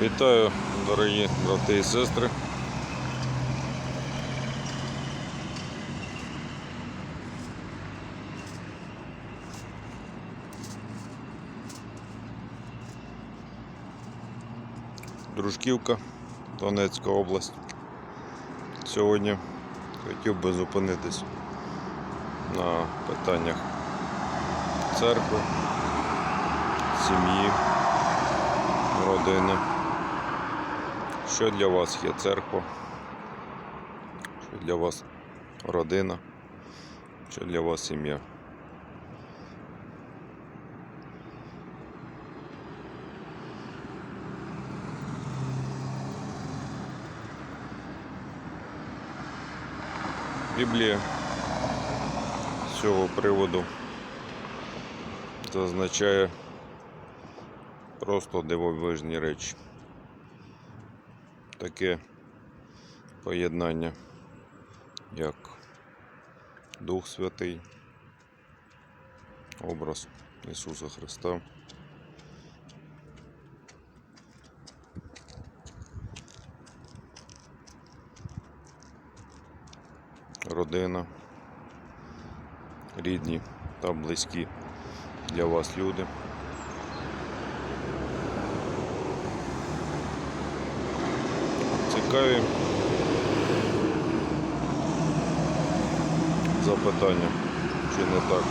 Вітаю, дорогі брати і сестри. Дружківка, Донецька область. Сьогодні хотів би зупинитись на питаннях церкви, сім'ї, родини. Що для вас є церква? Що для вас родина? Що для вас сім'я? Біблія з цього приводу зазначає просто дивовижні речі. Таке поєднання, як Дух Святий, образ Ісуса Христа. Родина, рідні та близькі для вас люди. Цікаві запитання, чи не так?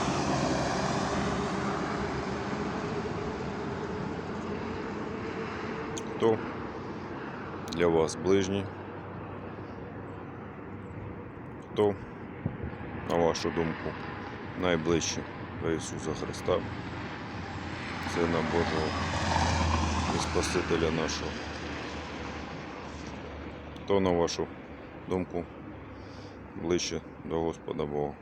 Хто для вас ближній? Хто, на вашу думку, найближче до Ісуса Христа, Сина Божого і Спасителя нашого? Хто, на вашу думку, ближче до Господа Бога?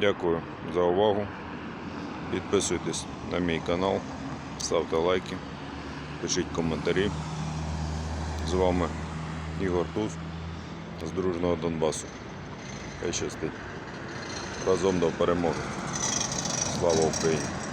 Дякую за увагу. Підписуйтесь на мій канал, ставте лайки, пишіть коментарі. З вами Ігор Туз з дружного Донбасу. Хай щастить. Разом до перемоги. Слава Україні!